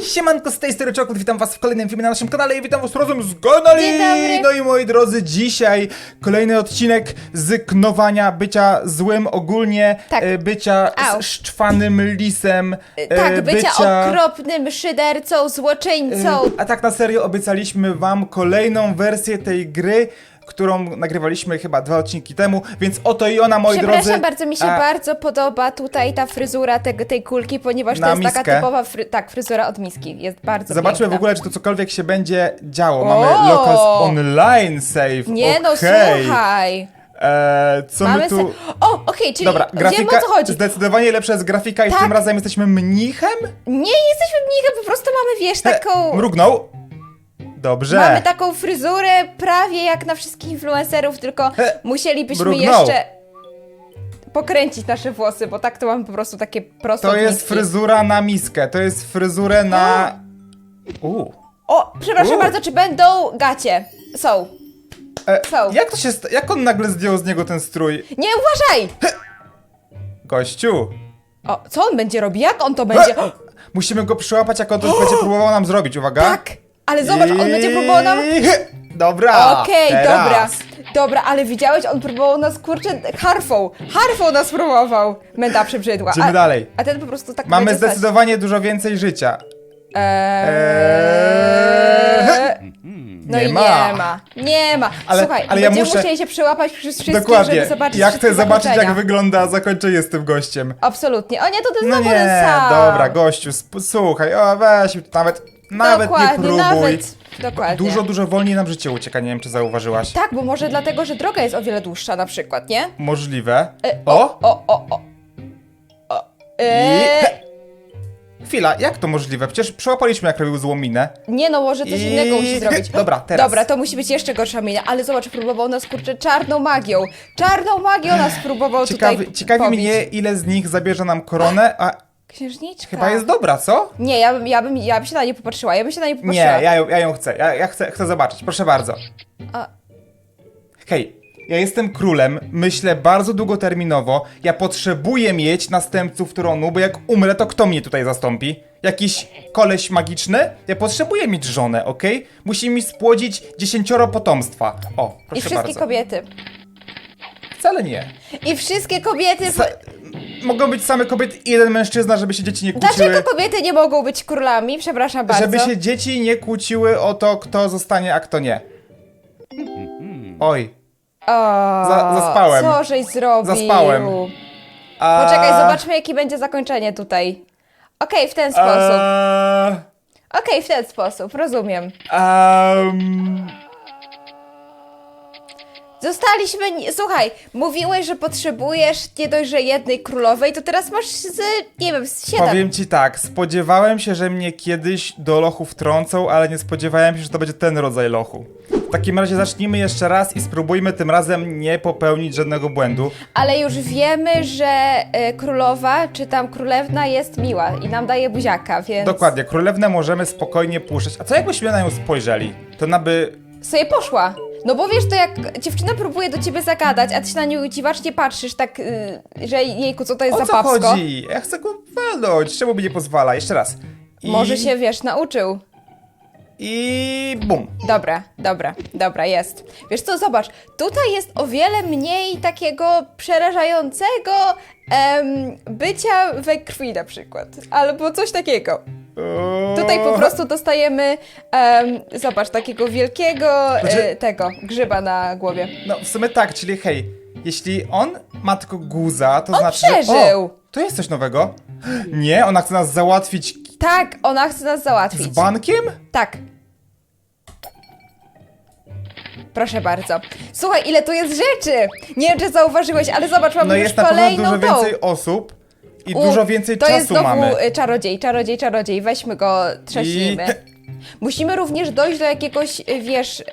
Siemanko, z tej strony Czokut, witam was w kolejnym filmie na naszym kanale i witam was razem z Gonali! Dzień dobry. No i moi drodzy, dzisiaj kolejny odcinek z knowania, bycia złym ogólnie, Tak. e, bycia Au. z szczwanym lisem, e, Tak, bycia, okropnym szydercą, złoczyńcą. A tak na serio obiecaliśmy wam kolejną wersję tej gry, którą nagrywaliśmy chyba dwa odcinki temu, więc oto i ona, moi Przepraszam drodzy. bardzo, mi się A, bardzo podoba tutaj ta fryzura tego, tej kulki, ponieważ Na to jest taka miskę. typowa fry, tak, fryzura od miski. Jest bardzo Zobaczmy piękna. w ogóle, czy to cokolwiek się będzie działo. Mamy O! Locals Online Save. Nie no, Okej. słuchaj. Eee, co Mamy my tu... se... O, okej, czyli Dobra, wiem grafika o co chodzi. zdecydowanie lepsza jest grafika i Tak. tym razem jesteśmy mnichem? Nie jesteśmy mnichem, po prostu mamy, wiesz, taką... Mrugnął. Dobrze. Mamy taką fryzurę prawie jak na wszystkich influencerów, tylko He, musielibyśmy mrugnął. jeszcze pokręcić nasze włosy, bo tak to mamy po prostu takie proste To od jest miski. fryzura na miskę, to jest fryzurę na... Uuu. O, przepraszam U. bardzo, czy będą gacie? Są. E, Co? jak to się... sta- Jak on nagle zdjął z niego ten strój? Nie uważaj! Gościu. O, co on będzie robił? Jak on to będzie? E, Musimy go przyłapać, jak on to będzie próbował nam zrobić, uwaga. Tak! Ale zobacz, on będzie próbował nam... Dobra, Okej, teraz. dobra. Dobra, ale widziałeś, on próbował nas, kurczę, harfą. Harfą nas próbował. Menda przybrzydła. Idziemy a, dalej. A ten po prostu tak Mamy będzie stać. zdecydowanie dużo więcej życia. Eee... No Nie i ma. nie ma. Nie ma. Ale- Słuchaj, ale ja będziemy muszę- musieli się przyłapać przez wszystkich, Dokładnie. żeby zobaczyć Ja wszystkie chcę zobaczyć, jak wygląda zakończenie z tym gościem. Absolutnie. O nie, to ty No znowu ten nie, sam. dobra, gościu, sp- słuchaj, o weź, nawet, nawet Dokładnie, nie próbuj. Nawet, dokładnie. Dużo, dużo wolniej nam życie ucieka, nie wiem, czy zauważyłaś. Tak, bo może dlatego, że droga jest o wiele dłuższa na przykład, nie? Możliwe. E, O! O, o, o. o. Eee, Chwila, jak to możliwe? Przecież przełapaliśmy, jak robił złą minę. nie no, może coś I- innego musi zrobić. Dobra, teraz. Dobra, to musi być jeszcze gorsza mina, ale zobacz, próbował nas, kurczę, czarną magią. Czarną magią nas próbował Ciekawi, tutaj ciekawi pobić. mnie, ile z nich zabierze nam koronę, a Księżniczka. chyba jest dobra, co? Nie, ja bym, ja bym, ja bym się na nie popatrzyła, ja bym się na nie Nie, popatrzyła. ja ją, ja ją chcę, ja, ja chcę, chcę zobaczyć, proszę bardzo. A, Hej, ja jestem królem, myślę bardzo długoterminowo, ja potrzebuję mieć następców tronu, bo jak umrę, to kto mnie tutaj zastąpi? Jakiś koleś magiczny? Ja potrzebuję mieć żonę, okej? Musi mi spłodzić dziesięcioro potomstwa. O, I proszę wszystkie bardzo. kobiety. Wcale nie. I wszystkie kobiety... Sa mogą być same kobiety i jeden mężczyzna, żeby się dzieci nie kłóciły. Dlaczego kobiety nie mogą być królami? Przepraszam bardzo. Żeby się dzieci nie kłóciły o to, kto zostanie, a kto nie. Oj. O, Za- zaspałem. Co żeś zrobił? Zaspałem. A... Poczekaj, zobaczmy jakie będzie zakończenie tutaj. Okej, w ten sposób. Eee, Okej, w ten sposób, rozumiem. em, Zostaliśmy. Słuchaj, mówiłeś, że potrzebujesz nie dość, że jednej królowej, to teraz masz z. nie wiem, z siedem. Powiem ci tak, spodziewałem się, że mnie kiedyś do lochu wtrącą, ale nie spodziewałem się, że to będzie ten rodzaj lochu. W takim razie zacznijmy jeszcze raz i spróbujmy tym razem nie popełnić żadnego błędu. Ale już wiemy, że e, królowa, czy tam królewna jest miła i nam daje buziaka, więc. Dokładnie, królewnę możemy spokojnie puszczać. A co jakbyśmy na nią spojrzeli? To na by... Sobie poszła. No bo wiesz, to jak dziewczyna próbuje do ciebie zagadać, a ty się na nią dziwacznie patrzysz, tak, y, że jejku, co to jest O za co papsko. chodzi? Ja chcę go walnąć, czemu mi nie pozwala? Jeszcze raz. I... Może się, wiesz, nauczył. I bum. Dobra, dobra, dobra, jest. Wiesz co, zobacz, tutaj jest o wiele mniej takiego przerażającego em, bycia we krwi na przykład, albo coś takiego. Tutaj po prostu dostajemy, em, zobacz, takiego wielkiego Znaczy- e, tego grzyba na głowie. No w sumie tak, czyli hej, jeśli on ma tylko guza, to On znaczy, przeżył. że... O, to jest coś nowego. Nie, ona chce nas załatwić Tak, ona chce nas z załatwić. bankiem? Tak. Proszę bardzo. Słuchaj, ile tu jest rzeczy! Nie wiem, czy zauważyłeś, ale zobacz, mamy No już jest na pewno kolejną dużo tą. więcej osób i U, dużo więcej to czasu jest znowu mamy. y, czarodziej, czarodziej, czarodziej. Weźmy go, trzaśnijmy. Musimy również dojść do jakiegoś, y, wiesz, y,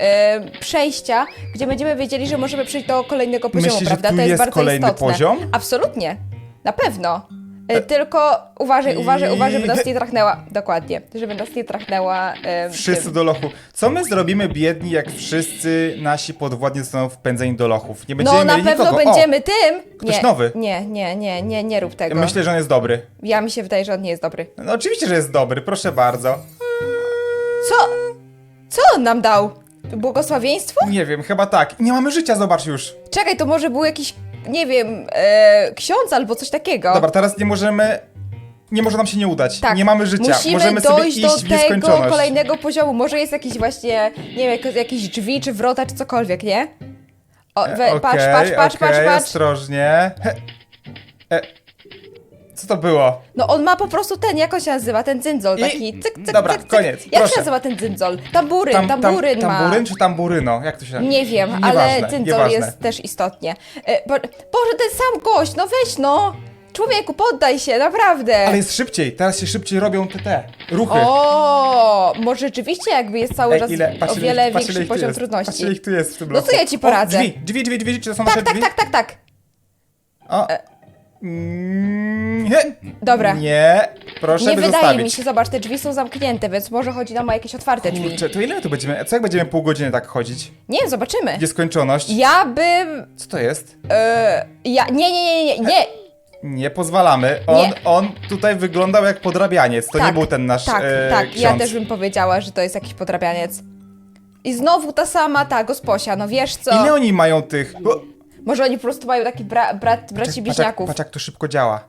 przejścia, gdzie będziemy wiedzieli, że możemy przejść do kolejnego poziomu, Myślisz, że prawda? tu to jest, jest bardzo kolejny istotne. poziom? Absolutnie. Na pewno. E, Tylko uważaj, uważaj, uważaj, żeby nas nie trachnęła. Dokładnie, żeby nas nie trachnęła. E, Wszyscy tym. do lochu. Co my zrobimy biedni, jak wszyscy nasi podwładni zostaną wpędzeni do lochów? Nie będziemy No na mieli pewno nikogo. będziemy tym. Ktoś nie, nowy. Nie, nie, nie, nie, nie rób O, tego. myślę, że on jest dobry. Ja mi się wydaje, że on nie jest dobry. No oczywiście, że jest dobry, proszę bardzo. Co? Co on nam dał? Błogosławieństwo? Nie wiem, chyba tak. Nie mamy życia, zobacz już. Czekaj, to może był jakiś, nie wiem, e, ksiądz albo coś takiego. Dobra, teraz nie możemy... Nie może nam się nie udać. Tak, Nie mamy życia. Musimy Możemy dojść sobie iść do tego nieskończoność. kolejnego poziomu. Może jest jakiś właśnie, nie wiem, jak- jakieś drzwi, czy wrota, czy cokolwiek, nie? O, we, E, patrz, okej, patrz, patrz, patrz, okej, patrz. ostrożnie. He. E. Co to było? No on ma po prostu ten, jak on się nazywa, ten dzyndzol I- taki, cyk, cyk, dobra, cyk, cyk. koniec, Jak proszę. się nazywa ten dzyndzol? Tamburyn, tamburyn ma. tamburyn czy tamburyno? Jak to się Nie wiem, Nieważne, ale dzyndzol nieważne. jest też istotnie. E, bo, Boże, ten sam gość, no weź no! Człowieku, poddaj się, naprawdę! Ale jest szybciej, teraz się szybciej robią te, te ruchy. O, może rzeczywiście jakby jest cały Ej, czas patrz, o wiele patrz, większy ich tu poziom jest. trudności. Ile ich tu jest w tym No bloku. to ja ci poradzę. O, drzwi, drzwi, drzwi, drzwi, czy to są Tak, nasze tak, drzwi? tak, tak, tak. O. Mm. Dobra. Nie, proszę Nie wydaje zostawić. mi się, zobacz, te drzwi są zamknięte, więc może chodzi nam o jakieś otwarte drzwi. Kurczę, to ile tu będziemy, co jak będziemy pół godziny tak chodzić? Nie zobaczymy. Nieskończoność. Ja bym... Co to jest? E, ja... Nie, nie, nie, nie, nie. Nie pozwalamy. On, Nie. on tutaj wyglądał jak podrabianiec. To tak, nie był ten nasz Tak, e, tak, ja ksiądz. też bym powiedziała, że to jest jakiś podrabianiec. I znowu ta sama, ta gosposia, no wiesz co? Ile oni mają tych... O, Może oni po prostu mają taki bra, brat, braci bliźniaków. patrz jak to szybko działa.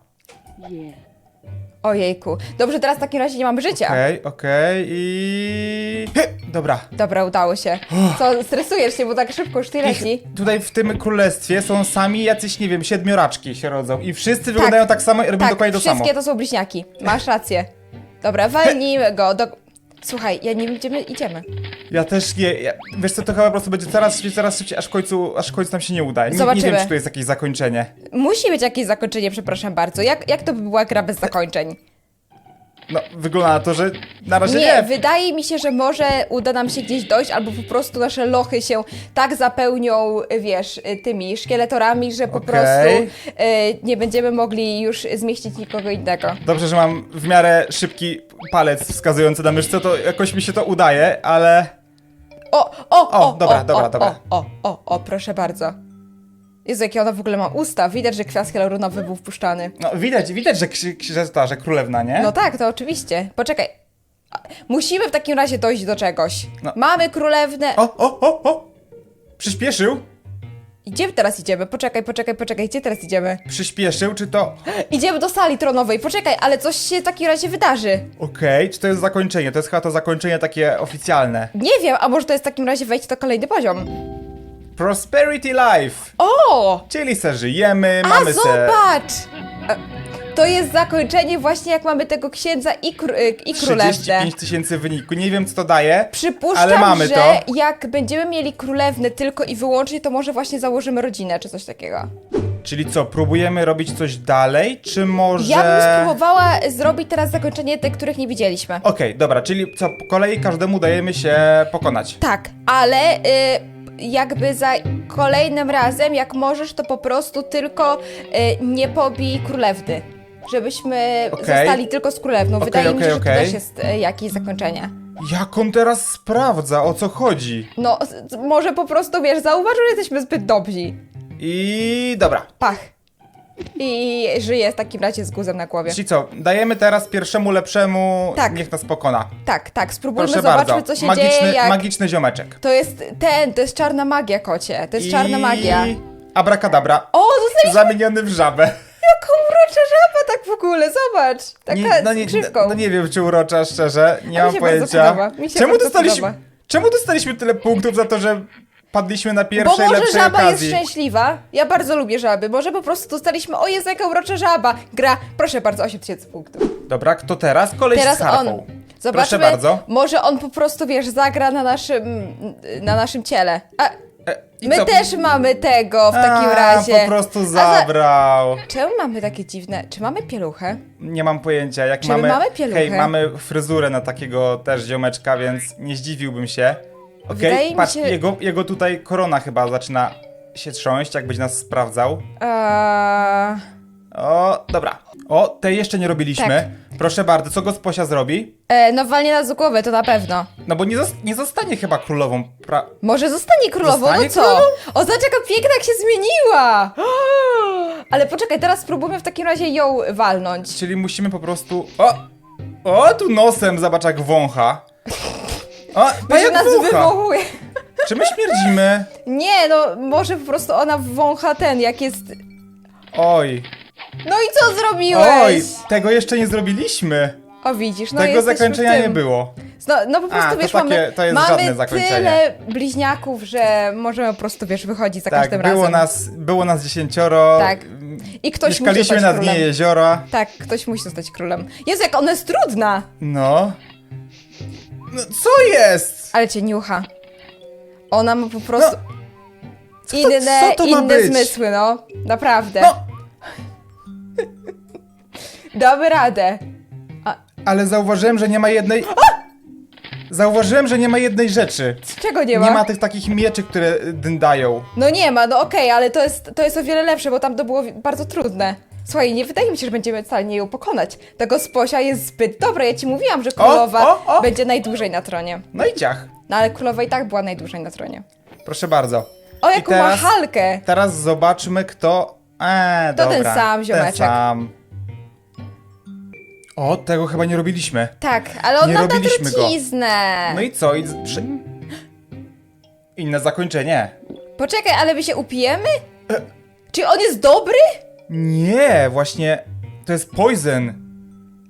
Ojejku. Dobrze, teraz w takim razie nie mamy życia. Okej, okej i... He, Dobra. Dobra, udało się. Co, stresujesz się, bo tak szybko już ty Ich, leci. tutaj w tym królestwie są sami jacyś, nie wiem, siedmioraczki się rodzą i wszyscy wyglądają tak samo i robią Tak, dokładnie to samo. wszystkie to są bliźniaki. Masz rację. Dobra, walnijmy go. Do... Słuchaj, ja nie wiem, gdzie my idziemy. Ja też nie, ja, wiesz co, to chyba po prostu będzie coraz szybciej, coraz szybciej, aż w końcu, aż w końcu nam się nie uda. Nie, nie Zobaczymy. wiem, czy tu jest jakieś zakończenie. Musi być jakieś zakończenie, przepraszam bardzo. Jak, jak to by była gra bez zakończeń? No, wygląda na to, że na razie Nie, nie. wydaje mi się, że może uda nam się gdzieś dojść, albo po prostu nasze lochy się tak zapełnią, wiesz, tymi szkieletorami, że po Okej. prostu e, nie będziemy mogli już zmieścić nikogo innego. Dobrze, że mam w miarę szybki palec wskazujący na myszce, to jakoś mi się to udaje, ale... O, o, o, O, dobra, o, dobra, o, dobra. O, o, o, o, proszę bardzo. Jezu, jakie ona w ogóle ma usta. Widać, że kwiat hialuronowy był wpuszczany. No, widać, widać, że, ksi- że, ta, że królewna, nie? No tak, to oczywiście. Poczekaj. Musimy w takim razie dojść do czegoś. No. Mamy królewnę. O, o, o, o! Przyspieszył? Gdzie teraz idziemy? Poczekaj, poczekaj, poczekaj, gdzie teraz idziemy? Przyspieszył, czy to... Idziemy do sali tronowej. Poczekaj, ale coś się w takim razie wydarzy. Okej, czy to jest zakończenie? To jest chyba to zakończenie takie oficjalne. Nie wiem, a może to jest w takim razie wejść na kolejny poziom. Prosperity Life! O! Czyli se żyjemy, A mamy se... zobacz! E, To jest zakończenie właśnie jak mamy tego księdza i, kró- y, i królewnę. 35 tysięcy wyniku. Nie wiem, co to daje, Przypuszczam, ale mamy że to. jak będziemy mieli królewnę tylko i wyłącznie, to może właśnie założymy rodzinę czy coś takiego. Czyli co, próbujemy robić coś dalej, czy może... Ja bym spróbowała zrobić teraz zakończenie tych, których nie widzieliśmy. Okej, dobra, czyli co, po kolei każdemu dajemy się pokonać. Tak, ale y, jakby za kolejnym razem, jak możesz, to po prostu tylko y, nie pobij królewny. Żebyśmy Okej. zostali tylko z królewną. Okej, Wydaje mi okej, się, że to też jest y, jakieś zakończenie. Jak on teraz sprawdza, o co chodzi? No, z- z- może po prostu, wiesz, zauważył, że jesteśmy zbyt dobrzy. I dobra. Pach. I żyje w takim razie z guzem na głowie. Czyli co, dajemy teraz pierwszemu lepszemu, Tak. niech nas pokona. Tak, tak, spróbujmy, Proszę zobaczmy, bardzo, co się magiczny, dzieje, jak... magiczny ziomeczek. To jest ten, to jest czarna magia, kocie. To jest czarna magia. Abracadabra. O, dostaliśmy Zamieniony w żabę. taką urocza żaba tak w ogóle, zobacz. Taka Nie, no, z nie, grzywką. no nie wiem, czy urocza, szczerze. Nie A mi mam się bardzo pojęcia. podoba, mi się Czemu bardzo dostaliśmy, podoba. czemu dostaliśmy tyle punktów za to, że padliśmy na Bo pierwszej może lepszej żaba okazji? jest szczęśliwa. Ja bardzo lubię żaby. Może po prostu dostaliśmy, o Jezu, jaka urocza żaba. Gra, proszę bardzo, 8000 punktów. Dobra, kto teraz? Koleś Teraz z harpą. on. Zobaczmy, Proszę bardzo. może on po prostu, wiesz, zagra na naszym, na naszym ciele. A E, i my co? też mamy tego w takim A, razie. po prostu zabrał. Czemu mamy takie dziwne? Czy mamy pieluchę? Nie mam pojęcia. Jak Czy my mamy, mamy pieluchę? hej, mamy fryzurę na takiego też ziomeczka, więc nie zdziwiłbym się. Wydaje Okej, mi patrz, się- jego, jego tutaj korona chyba zaczyna się trząść, jakbyś nas sprawdzał. Eee... O, dobra. O, tej jeszcze nie robiliśmy. Tak. Proszę bardzo, co gosposia zrobi? E, no walnie nas do głowy, to na pewno. No bo nie, zos- nie zostanie chyba królową. Pra- Może zostanie królową, Zostanie no co? królową? O, zobacz jaka piękna jak się zmieniła! Ale poczekaj, teraz spróbujmy w takim razie ją walnąć. Czyli musimy po prostu. O! O, tu nosem, zobacz jak wącha. O, Może pajak nas wącha. wywołuje. Czy my śmierdzimy? Nie, no może po prostu ona wącha ten, jak jest... Oj. No i co zrobiłeś? Oj, tego jeszcze nie zrobiliśmy. O widzisz, no tego jesteśmy zakończenia tym. nie było. No, no po prostu A, to wiesz, takie- mamy, to jest mamy żadne zakończenie. tyle bliźniaków, że możemy po prostu, wiesz, wychodzić za Tak, każdym było razem. nas, było nas dziesięcioro. Tak. I ktoś musi Mieszkaliśmy zostać na królem. dnie jeziora. Tak, ktoś musi zostać królem. Jezu, jak ona jest trudna! No. No co jest? Ale cię niucha. Ona ma po prostu Co to- inne, co to ma inne być? zmysły, no. Naprawdę. No, Damy radę. ale zauważyłem, że nie ma jednej... Zauważyłem, że nie ma jednej rzeczy. Czego nie ma? Nie ma tych takich mieczy, które dyndają. No nie ma, no okej, ale to jest, to jest o wiele lepsze, bo tam to było wi- bardzo trudne. Słuchaj, nie wydaje mi się, że będziemy w stanie ją pokonać. Ta gosposia jest zbyt dobra. Ja ci mówiłam, że królowa o, o. będzie najdłużej na tronie. No i ciach. No ale królowa i tak była najdłużej na tronie. Proszę bardzo. O, I jaką teraz- ma halkę! Teraz zobaczmy, kto... Eee, To ten dobra. sam ziomeczek. Ten sam. O, tego chyba nie robiliśmy. Tak, ale on Nie ma robiliśmy go. truciznę. No i co? I z- przy... Inne zakończenie. Poczekaj, ale my się upijemy? Czy on jest dobry? Nie, właśnie to jest poison.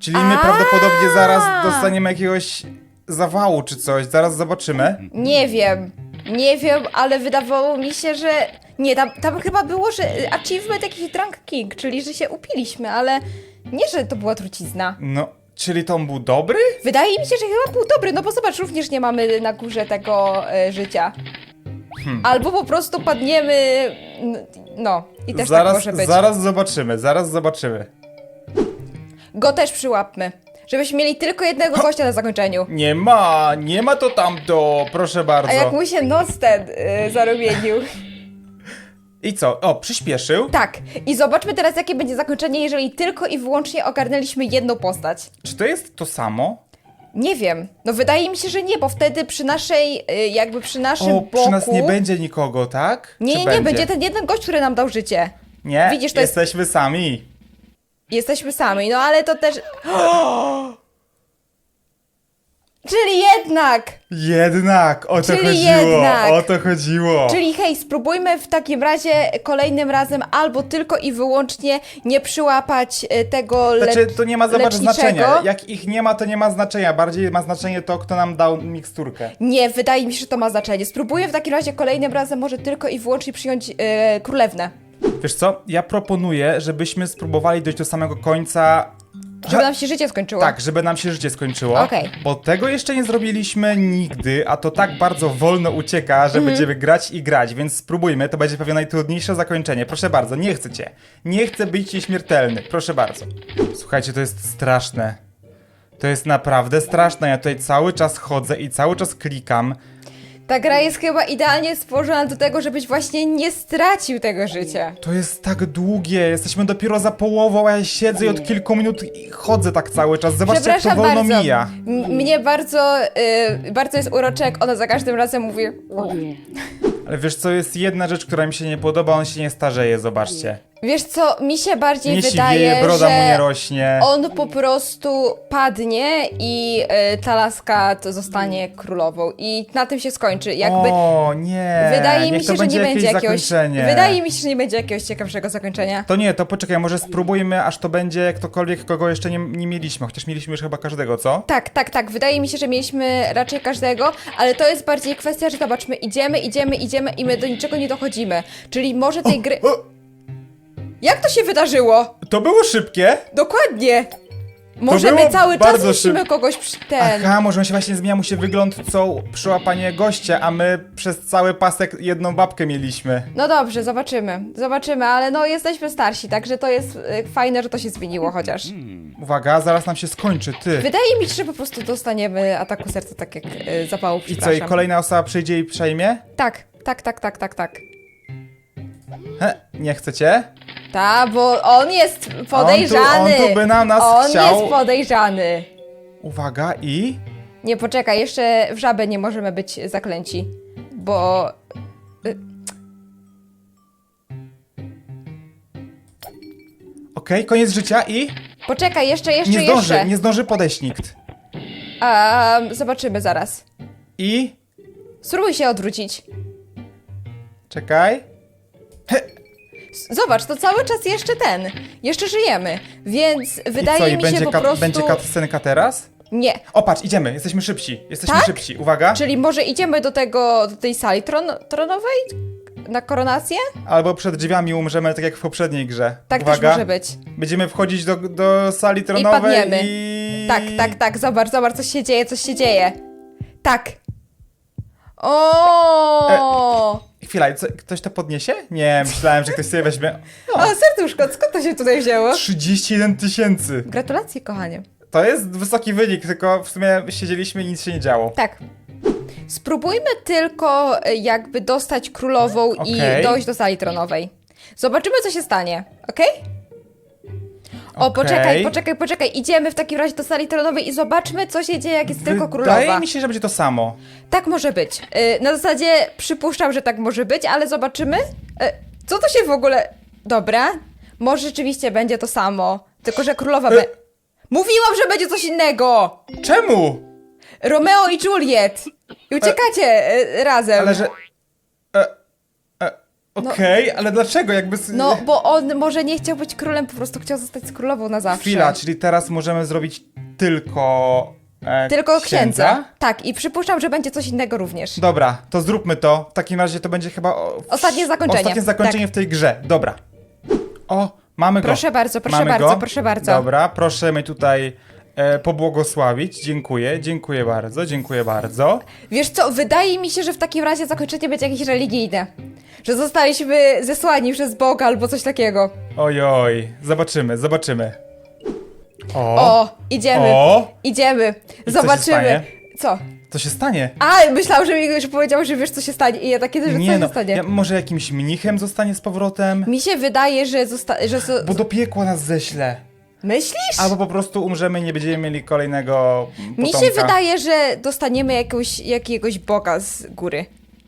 Czyli my A. prawdopodobnie zaraz dostaniemy jakiegoś zawału czy coś. Zaraz zobaczymy. Nie wiem. Nie wiem, ale wydawało mi się, że... Nie, tam, tam chyba było, że achievement jakiś drunk king, czyli że się upiliśmy, ale nie, że to była trucizna. No, czyli to on był dobry? Wydaje mi się, że chyba był dobry, no bo zobacz, również nie mamy na górze tego e, życia. Hmm. Albo po prostu padniemy... No, i też tak zaraz, może być. zaraz zobaczymy, zaraz zobaczymy. Go też przyłapmy. Żebyśmy mieli tylko jednego gościa na zakończeniu. Nie ma, nie ma to tamto, proszę bardzo. A jak mu się nos ten y, zarumienił. I co? O, przyspieszył. Tak. I zobaczmy teraz, jakie będzie zakończenie, jeżeli tylko i wyłącznie ogarnęliśmy jedną postać. Czy to jest to samo? Nie wiem. No wydaje mi się, że nie, bo wtedy przy naszej, y, jakby przy naszym O, boku... przy nas nie będzie nikogo, tak? Nie, Czy nie, nie, będzie ten jeden gość, który nam dał życie. Nie, Widzisz, to jest- jesteśmy sami. Jesteśmy sami, no ale to też... Czyli jednak! Jednak, o to Czyli chodziło, jednak. o to chodziło. Czyli hej, spróbujmy w takim razie kolejnym razem albo tylko i wyłącznie nie przyłapać y, tego le- Znaczy, to nie ma zobacz leczniczego. znaczenia. Jak ich nie ma, to nie ma znaczenia. Bardziej ma znaczenie to, kto nam dał miksturkę. Nie, wydaje mi się, że to ma znaczenie. Spróbuję w takim razie kolejnym razem może tylko i wyłącznie przyjąć e, królewnę. Wiesz co? Ja proponuję, żebyśmy spróbowali dojść do samego końca. Żeby nam się życie skończyło. Tak, żeby nam się życie skończyło. Okej. Bo tego jeszcze nie zrobiliśmy nigdy, a to tak bardzo wolno ucieka, że Mhm. będziemy grać i grać, więc spróbujmy. To będzie pewnie najtrudniejsze zakończenie. Proszę bardzo, nie chcę cię. Nie chcę być nieśmiertelny. Proszę bardzo. Słuchajcie, to jest straszne. To jest naprawdę straszne. Ja tutaj cały czas chodzę i cały czas klikam. Ta gra jest chyba idealnie stworzona do tego, żebyś właśnie nie stracił tego życia. To jest tak długie, jesteśmy dopiero za połową, a ja siedzę i od kilku minut i chodzę tak cały czas. Zobaczcie, jak to Przepraszam wolno bardzo. mija. M- mnie bardzo, y, bardzo jest urocze, jak ona za każdym razem mówi. Ale wiesz co, jest jedna rzecz, która mi się nie podoba, on się nie starzeje, zobaczcie. Wiesz co, mi się bardziej Nie wydaje, siwieje, broda mu nie że rośnie. on po prostu padnie i y, ta laska to zostanie królową. I na tym się skończy. Jakby O, nie. Wydaje Niech mi to się, że nie będzie będzie jakieś jakiegoś. zakończenie. Wydaje mi się, że nie będzie jakiegoś ciekawszego zakończenia. To nie, to poczekaj, może spróbujmy, aż to będzie ktokolwiek, kogo jeszcze nie, nie mieliśmy. Chociaż mieliśmy już chyba każdego, co? Tak, tak, tak. Wydaje mi się, że mieliśmy raczej każdego, ale to jest bardziej kwestia, że zobaczmy, idziemy, idziemy, idziemy i my do niczego nie dochodzimy. Czyli może tej gry. O, Jak to się wydarzyło? to było szybkie. Dokładnie! Może było my cały czas bardzo musimy szyb- kogoś przy ten. Aha, może on się właśnie zmienia mu się wygląd co przyłapanie gościa, a my przez cały pasek jedną babkę mieliśmy. No dobrze, zobaczymy. Zobaczymy, ale no jesteśmy starsi, także to jest y, fajne, że to się zmieniło chociaż. Uwaga, zaraz nam się skończy, ty. Wydaje mi się, że po prostu dostaniemy ataku serca, tak jak y, zapału I co, przepraszam. i kolejna osoba przyjdzie i przejmie? Tak, tak, tak, tak, tak, tak. He, nie chcecie? Ta, bo on jest podejrzany. on tu by na nas On chciał- jest podejrzany. Uwaga i... Nie, poczekaj, jeszcze w żabę nie możemy być zaklęci, bo... Okej, koniec życia i... Poczekaj, jeszcze, jeszcze, Nie zdąży, jeszcze. nie zdąży podejść nikt. A, zobaczymy zaraz. I... Spróbuj się odwrócić. Czekaj. Zobacz, to cały czas jeszcze ten. Jeszcze żyjemy, więc wydaje I co, i mi będzie, się po kat- prostu... będzie cutscenka teraz? Nie. O, patrz, idziemy, jesteśmy szybsi, jesteśmy Tak? szybsi, uwaga. Czyli może idziemy do tego, do tej sali tron tronowej? Na koronację? Albo przed drzwiami umrzemy, tak jak w poprzedniej grze. Tak uwaga. też może być. Będziemy wchodzić do, do sali tronowej padniemy. i... Tak, tak, tak, zobacz, zobacz, coś się dzieje, coś się dzieje. Tak. O! Chwila, co, ktoś to podniesie? Nie, myślałem, że ktoś sobie weźmie... O, serduszko, skąd to się tutaj wzięło? 31 tysięcy. Gratulacje, kochanie. To jest wysoki wynik, tylko w sumie siedzieliśmy i nic się nie działo. Tak. Spróbujmy tylko e, jakby dostać królową i Okej. dojść do sali tronowej. Zobaczymy, co się stanie, okej? O, Okej. poczekaj, poczekaj, poczekaj. Idziemy w takim razie do sali tronowej i zobaczmy, co się dzieje, jak jest tylko królowa. Wydaje mi się, że będzie to samo. Tak może być. Y, Na zasadzie przypuszczam, że tak może być, ale zobaczymy. Y, Co to się w ogóle. Dobra. Może rzeczywiście będzie to samo. Tylko, że królowa. Be... Mówiłam, że będzie coś innego! Czemu? Romeo i Juliet! I uciekacie y, razem. Ale że... E, Okej, ale dlaczego? Jakby... s- No, bo on może nie chciał być królem, po prostu chciał zostać z królową na zawsze. Chwila, czyli teraz możemy zrobić tylko... E, Tylko księdza. Tak, i przypuszczam, że będzie coś innego również. Dobra, to zróbmy to. W takim razie to będzie chyba... O, Ostatnie zakończenie. Ostatnie zakończenie w tej grze. Dobra. O, mamy go. Proszę bardzo, proszę Mamy bardzo, go. proszę bardzo. Dobra, proszę mnie tutaj e, pobłogosławić. Dziękuję, dziękuję bardzo, dziękuję bardzo. Wiesz co, wydaje mi się, że w takim razie zakończenie będzie jakieś religijne. Że zostaliśmy zesłani przez Boga albo coś takiego. Ojoj, zobaczymy, zobaczymy. O, O, idziemy. o, Idziemy. I co się Zobaczymy. stanie? Co? co się stanie? A, myślałam, że mi już powiedział, że wiesz, co się stanie. I ja takie, że co się no, stanie? ja, może jakimś mnichem zostanie z powrotem? Mi się wydaje, że zosta... że zo... Bo do piekła nas ześle. Myślisz? Albo po prostu umrzemy i nie będziemy mieli kolejnego Mi potomka. się wydaje, że dostaniemy jakiegoś, jakiegoś Boga z góry.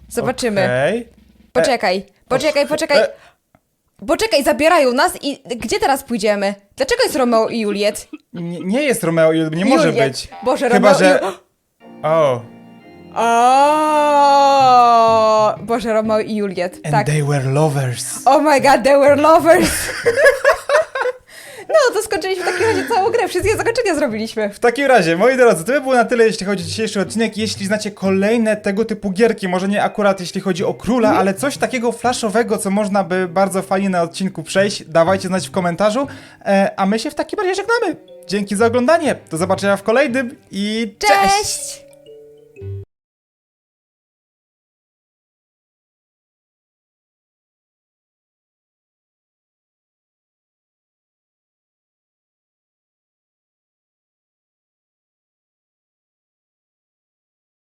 Zobaczymy. Okej. Poczekaj, poczekaj, poczekaj. e. Poczekaj, zabierają nas i gdzie teraz pójdziemy? Dlaczego jest Romeo i Juliet? Nie, nie jest Romeo i Juliet, nie może Juliet. być. Boże, Chyba, Romeo że... i... O. O, Boże, Romeo i Juliet. And tak. they were lovers. Oh my god, they were lovers. no, to skończyliśmy w takim razie całą grę. Wszystkie zakończenia zrobiliśmy. W takim razie, moi drodzy, to by było na tyle, jeśli chodzi o dzisiejszy odcinek. Jeśli znacie kolejne tego typu gierki, może nie akurat jeśli chodzi o króla, Mhm. ale coś takiego flashowego, co można by bardzo fajnie na odcinku przejść, dawajcie znać w komentarzu. E, a my się w takim razie żegnamy. Dzięki za oglądanie. Do zobaczenia w kolejnym i Cześć!